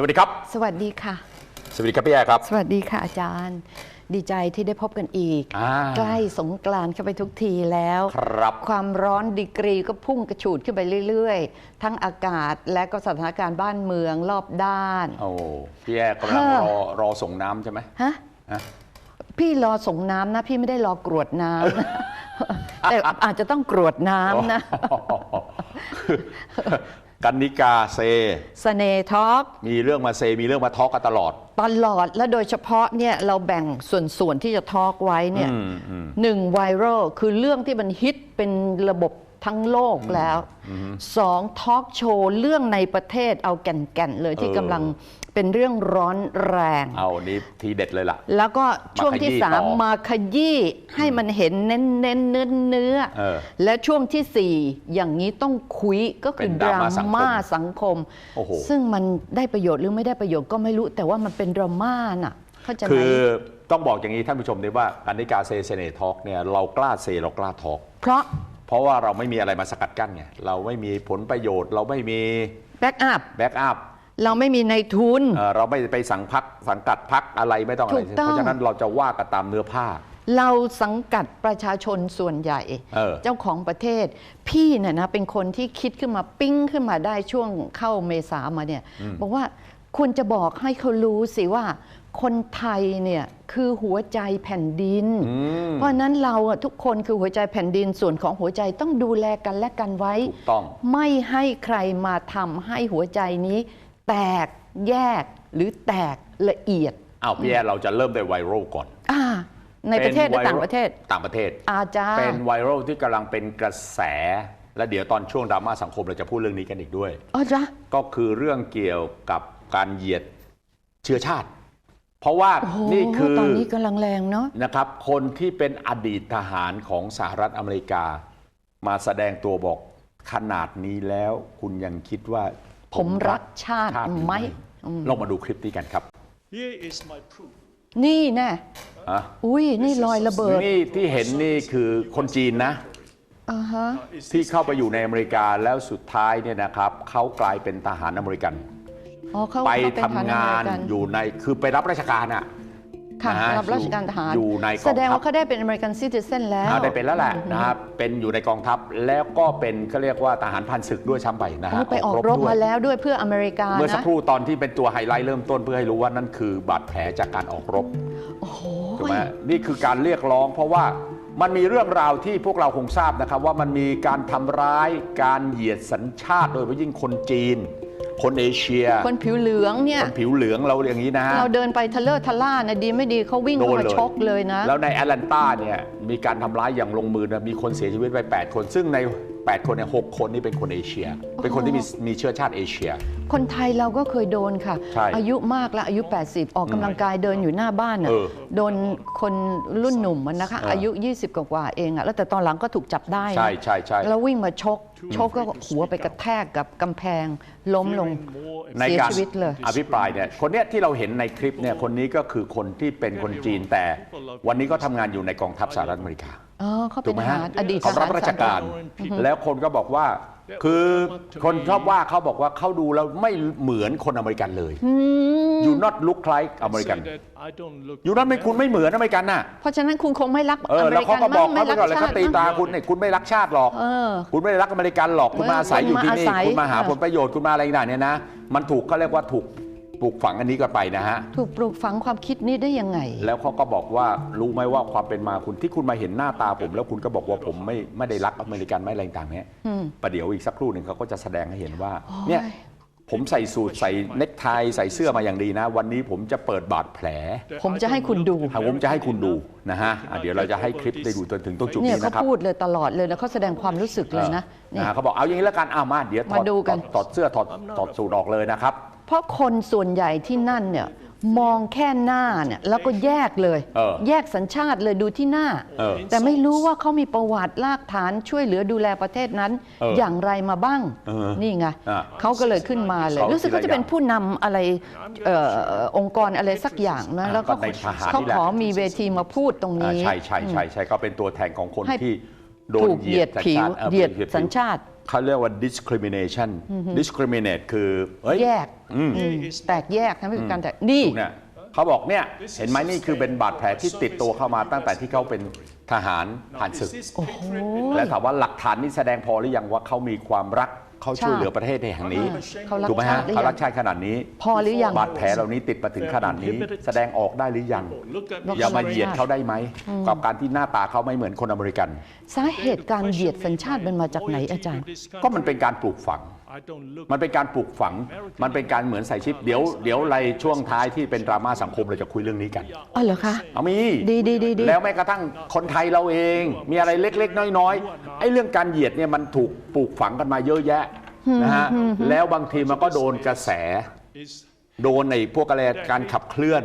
สวัสดีครับ สวัสดีค่ะ สวัสดีครับพี่แอร์ครับ สวัสดีค่ะอาจารย์ ดีใจที่ได้พบกันอีก อ่าใกล้สงกรานต์เข้าไปทุกทีแล้วครับความร้อนดีกรีก็พุ่งกระฉูดขึ้นไปเรื่อยๆ ทั้งอากาศและก็สถานการณ์บ้านเมืองรอบด้าน โอ้พี่แอร์กำลังฮะรอรอส่งน้ำใช่ไหม ฮะ ฮะ พี่รอส่งน้ำนะ พี่ไม่ได้รอกรวดน้ำนะแต่อาจจะต้องกรวดน้ำนะ กันนิกาเซ เสน่ห์ทอล์กมีเรื่องมาเซ มีเรื่องมาทอล์กกันตลอด ตลอดและโดยเฉพาะเนี่ยเราแบ่งส่วนๆที่จะทอล์กไว้เนี่ยอืมอืม หนึ่งไวรัลคือเรื่องที่มันฮิตเป็นระบบ ทั้งโลกแล้วสองทอล์กโชว์เรื่องในประเทศเอาแก่นๆเลยที่เออกำลังเป็นเรื่องร้อนแรง เอานี้ทีเด็ดเลยล่ะ แล้วก็ช่วงที่มาขยี้สามต่อมาขยี้ให้มันเห็นเน้นเน้นเนื้อเนื้อเออและช่วงที่สี่อย่างนี้ต้องคุยก็คือเป็นดดราราม่าสังคมม่าสังคมโอ้โหซึ่งมันได้ประโยชน์หรือไม่ได้ประโยชน์ก็ไม่รู้ แต่ว่ามันเป็นดราม่าน่ะเข้าใจไหมคือต้องบอกอย่างนี้ท่านผู้ชมด้วยว่ากันนิกาเซเสน่ห์ทอล์กเนี่ยเรากล้าเซเรากล้าทอล์กเพราะ เพราะว่าเราไม่มีอะไรมาสกัดกั้นไงเราไม่มีผลประโยชน์ เราไม่มีแบ็กอัพแบ็กอัพเราไม่มีในทุนเอ่อเราไม่ไปสังพักสังกัดพักอะไรไม่ต้องอะไรถูกต้อง เพราะฉะนั้นเราจะว่ากันตามเนื้อผ้า เราสังกัดประชาชนส่วนใหญ่ เออ เจ้าของประเทศ พี่เนี่ยนะเป็นคนที่คิดขึ้นมาปิ้งขึ้นมาได้ช่วงเข้าเมษามาเนี่ยบอกว่าคุณจะบอกให้เขารู้สิว่า คนไทยเนี่ยคือหัวใจแผ่นดินอืมเพราะฉะนั้นเราอะทุกคนคือหัวใจแผ่นดินส่วนของหัวใจต้องดูแลกันและกันไว้ถูกต้องไม่ให้ใครมาทำให้หัวใจนี้ แตกแยกหรือแตกละเอียดอ้าวพี่แอร์เราจะเริ่มด้วยไวรัลก่อนอ่าในประเทศหรือไวต่างประเทศต่างประเทศอาจารย์เป็นไวรัลที่กำลังเป็นกระแสและเดี๋ยวตอนช่วงดราม่าสังคมเราจะพูดเรื่องนี้กันอีกด้วยอ๋อจ้ะก็คือเรื่องเกี่ยวกับการเหยียดเชื้อชาติ เพราะว่าโอ้โหนี่คือตอนนี้กำลังแรงเนาะนะครับ คนที่เป็นอดีตทหารของสหรัฐอเมริกา มาแสดงตัวบอกขนาดนี้แล้วคุณยังคิดว่า ผมรักชาติหรือไหมลองมาดูคลิปนี้กันครับ Here is my proof. นี่แน่อะอุ้ยนี่รอยระเบิด นี่ที่เห็นนี่คือคนจีนนะอ่าฮะ Is ที่ this เข้าไปอยู่ในอเมริกาแล้วสุดท้ายเนี่ยนะครับเขากลายเป็นทหารอเมริกันอ๋อเขา ไปเขาเป็นทำทหรงานอเมริกันอยู่ในคือไปรับราชการอะค่ะนะฮะรับราชการทหารอยู่ในกองทัพแสดงว่าเขาได้เป็นอเมริกันซิติเซนแล้วอ่าได้เป็นแล้วแหละนะครับเป็นอยู่ในกองทัพแล้วก็เป็นเขาเรียกว่าทหารพันศึกด้วยซ้ำไปนะโอ้ฮะไปออกรบด้วยมาแล้วด้วยเพื่ออเมริกาเมื่อสักนะครู่ตอนที่เป็นตัวไฮไลท์เริ่มต้นเพื่อให้รู้ว่านั่นคือบาดแผลจากการออกรบโอ้โหถูกไหมนี่คือการเรียกร้อง เพราะว่ามันมีเรื่องราวที่พวกเราคงทราบนะครับว่ามันมีการทำร้ายการเหยียดสัญชาติโดยเฉพาะยิ่งคนจีน คนเอเชีย คนผิวเหลืองเนี่ย คนผิวเหลืองเราอย่างนี้นะฮะ เราเดินไปทะเลอร์ทะล่านะดีไม่ดีเขาวิ่งโดเข้านมาเลยชกเลยนะ แล้วในแอตแลนตาเนี่ยมีการทำร้ายอย่างลงมือนะมีคนเสียชีวิตไป8คน ซึ่งใน 8 คนเนี่ยหกคนนี่เป็นคนเอเชีย เป็นคนที่มีมีเชื้อชาติเอเชีย คนไทยเราก็เคยโดนค่ะใช่อายุมากแล้วอายุ 80 ออกกำลังกายเดินอยู่หน้าบ้านน่ะเออโดนคนรุ่นหนุ่มมันนะคะเออออายุ 20 กว่าๆเองอะแล้วแต่ตอนหลังก็ถูกจับได้นะใช่ใช่ใช่แล้ววิ่งมาชกชกก็หัวไปกระแทกกับกำแพงล้มลง fearing more ในเสียการชีวิตเลย อภิปรายเนี่ยคนเนี้ยที่เราเห็นในคลิปเนี่ยคนนี้ก็คือคนที่เป็นคนจีนแต่วันนี้ก็ทำงานอยู่ในกองทัพสหรัฐอเมริกาอ๋อเขาถูเป็กนไหมทฮะหารอดีตทเขาหารับรราชการ แล้วคนก็บอกว่า คือคนชอบว่าเขาบอกว่าเขาดูแล้วไม่เหมือนคนอเมริกันเลย you not look like อเมริกัน say that I don't look อยู่นั่นไม่คุณไม่เหมือนอเมริกันน่ะ เพราะฉะนั้นคุณคงไม่รักเอออเมแล้วริเขากันก็บอกมั้เขางไปก่อนเลยชเขาตีมั้งตาคุณเนี่ยคุณไม่รักชาติหรอกเออคุณไม่ได้รักอเมริกันหรอก คุณมาอาศัยอยู่ที่นี่ คุณมาอาศัยคุณมาหาเออผลประโยชน์ คุณมาอะไรต่างๆเนี่ยนะ มันถูกเขาเรียกว่าถูก ปลูกฝังอันนี้กันไปนะฮะ ถูกปลูกฝังความคิดนี้ได้ยังไง แล้วเขาก็บอกว่ารู้ไหมว่าความเป็นมาคุณที่คุณมาเห็นหน้าตาผม แล้วคุณก็บอกว่าผมไม่ไม่ได้รักอเมริกันไม่อะไรต่างๆเนี่ยอืม ประเดี๋ยวอีกสักครู่หนึ่งเขาก็จะแสดงให้เห็นว่า โอ้ย เนี่ยผมใส่สูทใส่เนคไทใส่เสื้อมาอย่างดีนะ วันนี้ผมจะเปิดบาดแผล that ผม I จะให้ don't คุณ look ดู อะผมจะให้คุณดูนะฮะอะเดี๋ยวเราจะให้คลิปได้ดูจนถึงตรงจุดเนี่ยนี้เขานะครับ พูดเลยตลอดเลยนะเขาแสดงความรู้สึกเลยนะนี่นะฮะเขาบอกเอาอย่างนี้แล้วกันเอามาเดี๋ยวถอดมาดูกัน ถอถอดเสื้อถอดถอดสูทออกเลยนะครับ เพราะคนส่วนใหญ่ที่นั่นเนี่ยมองแค่หน้าเนี่ยแล้วก็แยกเลย เออแยกสัญชาติเลยดูที่หน้า เออแต่ไม่รู้ว่าเขามีประวัติรากฐานช่วยเหลือดูแลประเทศนั้นเออออย่างไรมาบ้างเออนี่ไงอะเขาก็เลยขึ้นมาเลย เขารู้สึกเขาจะเป็นผู้นำอะไรเอ่อองค์กรอะไรสักอย่างนะอะแล้วก็ก็ในทหารเขานี่แหละ ขอมีเวทีมาพูดตรงอ่านี้ ใช่ใช่ใช่ใช่ก็เป็นตัวแทนของคนให้ ที่โดนถูกเหยียดผิวสัญชาติออเหยียดผิวสัญชาติ เขาเรียกว่า discrimination discriminate คือเฮ้ยแยกอืม อืมแตกแยกนะไม่เป็นการแตกนี่ถูกเนี่ยเขาบอกเนี่ยเห็นไหมนี่คือเป็นบาดแผลที่ติดตัวเข้ามาตั้งแต่ที่เขาเป็นทหารผ่านศึก Is this โอ้โห hatred? และถามว่าหลักฐานนี้แสดงพอหรือยังว่าเขามีความรัก เขาช่วยเหลือประเทศในแห่งนี้เขารักถูกไหมชาฮะติหรือเขายัรังกชาติขนาดนี้พอหรือยัง บาดแผลเหล่านี้ติดมาถึงขนาดนี้ แสดงออกได้หรือยัง Look at แล้ว me อย่ามา straight. เหยียดเขาได้ไหมกับการที่หน้าตาเขาไม่เหมือนคนอเมริกัน สาเหตุการเหยียดสัญชาติมันมาจากไหนอาจารย์ ก็มันเป็นการปลูกฝัง I don't look มันเป็นการปลูกฝัง มันเป็นการเหมือนใส่ชิป เดี๋ยวเดี๋ยวในช่วงท้ายที่เป็นดราม่าสังคมเราจะคุยเรื่องนี้กันอ๋อเหรอคะเอามีดีดีดีดีแล้วแม้กระทั่งคนไทยเราเอง มีอะไรเล็ก ๆ น้อยๆไอ้เรื่องการเหยียดเนี่ยมันถูกปลูกฝังกันมาเยอะแยะนะฮะแล้วบางทีมันก็โดนกระแส is โดนในพวกอะไรการขับเคลื่อน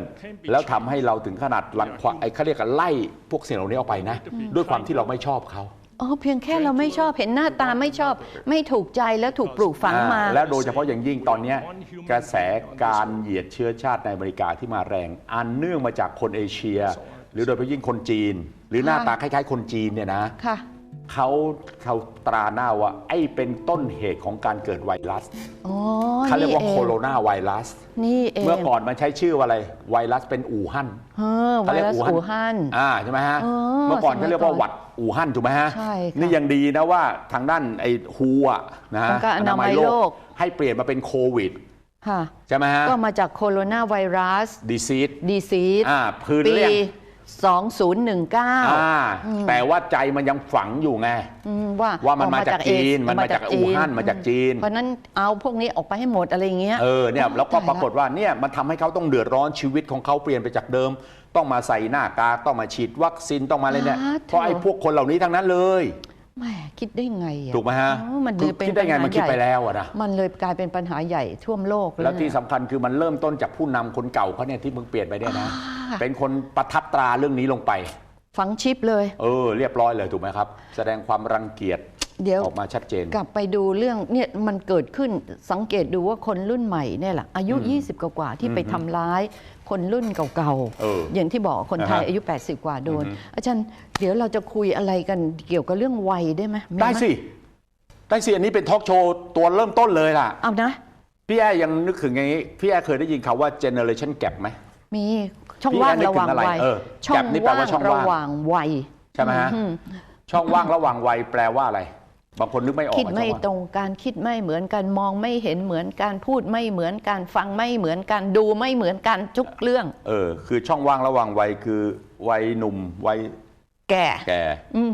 แล้วทำให้เราถึงขนาดลังควาไอ้เขาเรียกกันไล่พวกสิ่งเหล่านี้ออกไปนะ ด้วยความที่เราไม่ชอบเขา อ๋อเพียงแค่เราไม่ชอบเห็นหน้าตาไม่ชอบไม่ถูกใจแล้วถูกปลูกฝังมาอ่าแล้วโดยเฉพาะอย่างยิ่งตอนเนี้ยกระแสการเหยียดเชื้อชาติในอเมริกาที่มาแรง อันเนื่องมาจากคนเอเชีย หรือโดยเฉพาะยิ่งคนจีน หรือหน้าตาคล้ายๆ คนจีนเนี่ยนะค่ะ เขาเขาตราหน้าว่า ไอ้เป็นต้นเหตุของการเกิดไวรัสอ๋อเขาเรียกว่านี่โคองโรนาไวรัส นี่เองเมื่อก่อนมันใช้ชื่อว่าอะไร ไวรัสเป็นอู่ฮั่นเออไวเขาเรียกรัสอู่ฮั่นอ่าใช่ไหมฮะเออเมื่อก่อนเขาเรียกว่าสมัยก่อนหวัดอู่ฮั่นถูกไหมฮะ ใช่ค่ะนี่ยังดีนะว่าทางด้านไอ้ฮูอะนะฮะองค์การอนามัยโลก ให้เปลี่ยนมาเป็นโควิดค่ะใช่ไหมฮะ ก็มาจากโคโรนาไวรัสดีซีดดีซีสอ่าพื้นปีเรียก2019 อ่าแต่ว่าใจมันยังฝังอยู่ไง อืมว่าว่ามันมาจากเอจีนส์มันมาจากอู่ฮั่นมาจากจีน เพราะฉะนั้นเอาพวกนี้ออกไปให้หมดอะไรอย่างเงี้ย เออเนี่ยแล้วก็ตายละ ปรากฏว่าเนี่ยมันทำให้เขาต้องเดือดร้อนชีวิตของเขาเปลี่ยนไปจากเดิม ต้องมาใส่หน้ากากต้องมาฉีดวัคซีนต้องมาอะไรเนี่ยอ่าเพราะไอ้พวกคนเหล่านี้ทั้งนั้นเลย แหมคิดได้ไงอะถูกไหมฮะอ๋อมันเลคือยเป็นคิดได้ไงปัญหามันคิดใหญ่ไปแล้วอะนะมันเลยกลายเป็นปัญหาใหญ่ท่วมโลกเยแล้วที่เนี่ยสำคัญคือมันเริ่มต้นจากผู้นำคนเก่าเขาเนี่ยที่มึงเปลี่ยนไปเนี่ยนะ อ่า เป็นคนประทับตราเรื่องนี้ลงไป ฝังชิปเลย เออ เรียบร้อยเลยถูกไหมครับ แสดงความรังเกียจ เดี๋ยวออกมาชัดเจน กลับไปดูเรื่องเนี่ยมันเกิดขึ้นสังเกตดูว่าคนรุ่นใหม่เนี่ยแหละอายุ 20 กว่าๆที่ไปทำร้ายคนรุ่นเก่าเอออย่างที่บอกคนไทยอ่าฮะอายุ 80 กว่าโดนอาจารย์เดี๋ยวเราจะคุยอะไรกันเกี่ยวกับเรื่องวัยได้ไหมมีหมได้สิ ได้สิ อันนี้เป็นทอล์กโชว์ตัวเริ่มต้นเลยล่ะ เอานะ พี่แอร์ยังนึกถึงอย่างนี้ พี่แอร์เคยได้ยินคำว่า generation gap ไหม มีช่องพี่ว่างแอนนึกระหว่างถึงอะไรวัยเออช่องแก็บนี่แปลว่างว่าช่องระว่างหว่างวัย ใช่ไหมฮะ ช่องว่างระหว่างวัยแปลว่าอะไร บางคนนึกไม่ออกคิดอะไม่ช่องว่างตรงกันคิดไม่เหมือนกันมองไม่เห็นเหมือนกันพูดไม่เหมือนกันฟังไม่เหมือนกันดูไม่เหมือนกันทุกเรื่อง เออ คือช่องว่างระหว่างวัยคือวัยหนุ่มวัยแก่แก่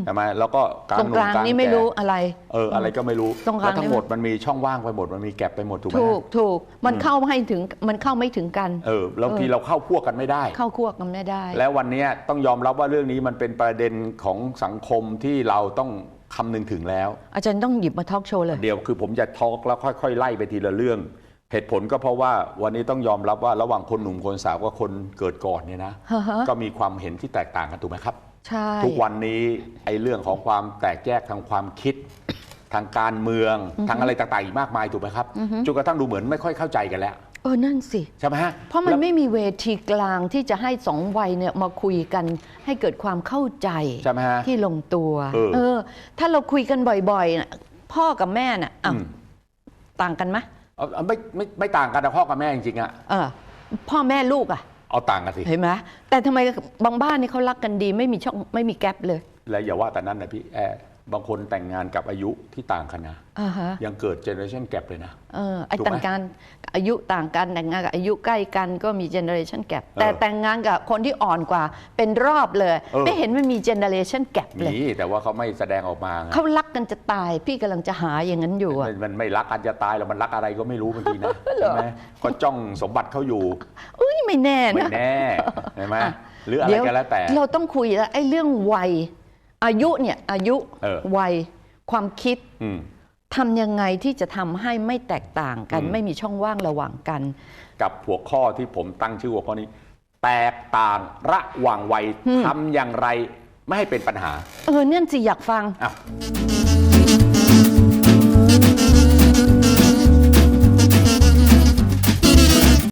ใช่ไหมแล้วก็กลางตรงหนุ่กมลางกลางนี่ไม่แก่รู้อะไร เออ อะไรก็ไม่รู้ตรงกลางแล้วทั้งหมดมันมีช่องว่างไปหมดมันมีแก็บไปหมดถูกไหมถูกฮะถูกมันเข้าไม่ถึงมันเข้าไม่ถึงกัน เออแล้วทีเราเข้าพวกกันไม่ได้ เข้าคั่วกันไม่ได้ แล้ววันเนี้ยต้องยอมรับว่าเรื่องนี้มันเป็นประเด็นของสังคมที่เราต้อง คำนึงถึงแล้ว อาจารย์ต้องหยิบมาทอล์กโชว์เลย เดียวคือผมจะทอล์กแล้วค่อย ๆ ไล่ไปทีละเรื่อง เหตุผลก็เพราะว่าวันนี้ต้องยอมรับว่าระหว่างคนหนุ่มคนสาวกับคนเกิดก่อนเนี่ยนะฮะฮะ ก็มีความเห็นที่แตกต่างกันถูกไหมครับ ใช่ ทุกวันนี้ไอ้เรื่องของความแตกแยกทางความคิด ทางการเมืองทางอะไรต่างๆอีกมากมายถูกไหมครับจนกระทั่งดูเหมือนไม่ค่อยเข้าใจกันแล้ว เออนั่นสิ ใช่ไหมฮะเพราะมันแล้วไม่มีเวทีกลางที่จะให้สองวัยเนี่ยมาคุยกันให้เกิดความเข้าใจ ใช่ไหมฮะ ที่ลงตัวเออถ้าเราคุยกันบ่อยๆน่ะพ่อกับแม่น่ะอ้าวอืม ต่างกันไหมเอาเอาไม่ไม่ไม่ต่างกันนะพ่อกับแม่จริงๆอะเออ พ่อแม่ลูกอะ เอาต่างกันสิ เห็นไหมแต่ทำไมบางบ้านนี่เขารักกันดี ไม่มีช่องไม่มีแกลบเลย และอย่าว่าแต่นั้นนะพี่แอร์ บางคนแต่งงานกับอายุที่ต่างกันนะ อ่าฮะยังเกิดเจเนอเรชันแกรเลยนะ เออไอ้ถูกไหมต่างกันอายุต่างกันแต่งงานกับอายุใกล้กันก็มีเจเนอเรชันแกรเออแต่แต่งงานกับคนที่อ่อนกว่าเป็นรอบเลย เออ ไม่เห็นมันมีเจเนอเรชันแกรเลยมีแต่ว่าเขาไม่แสดงออกมาไงเขารักกันจะตายพี่กำลังจะหาอย่างนั้นอยู่อะ มันมันไม่รักกันจะตายหรอกมันรักอะไรก็ไม่รู้บางทีนะใช่ไหมก็จ้องสมบัติเขาอยู่อุ้ยไม่แน่ไม่นะแน่ใช่ไหมอะหรืออะไรเดี๋ยวก็แล้วแต่ เราต้องคุยแล้วไอ้เรื่องวัย อายุเนี่ยอายุเออ วัยความคิด อืม ทำยังไงที่จะทำให้ไม่แตกต่างกัน อืม ไม่มีช่องว่างระหว่างกัน กับหัวข้อที่ผมตั้งชื่อหัวข้อนี้ แตกต่างระหว่างวัยอืม ทำอย่างไรไม่ให้เป็นปัญหาเออเนี่ยสิอยากฟัง อ้าว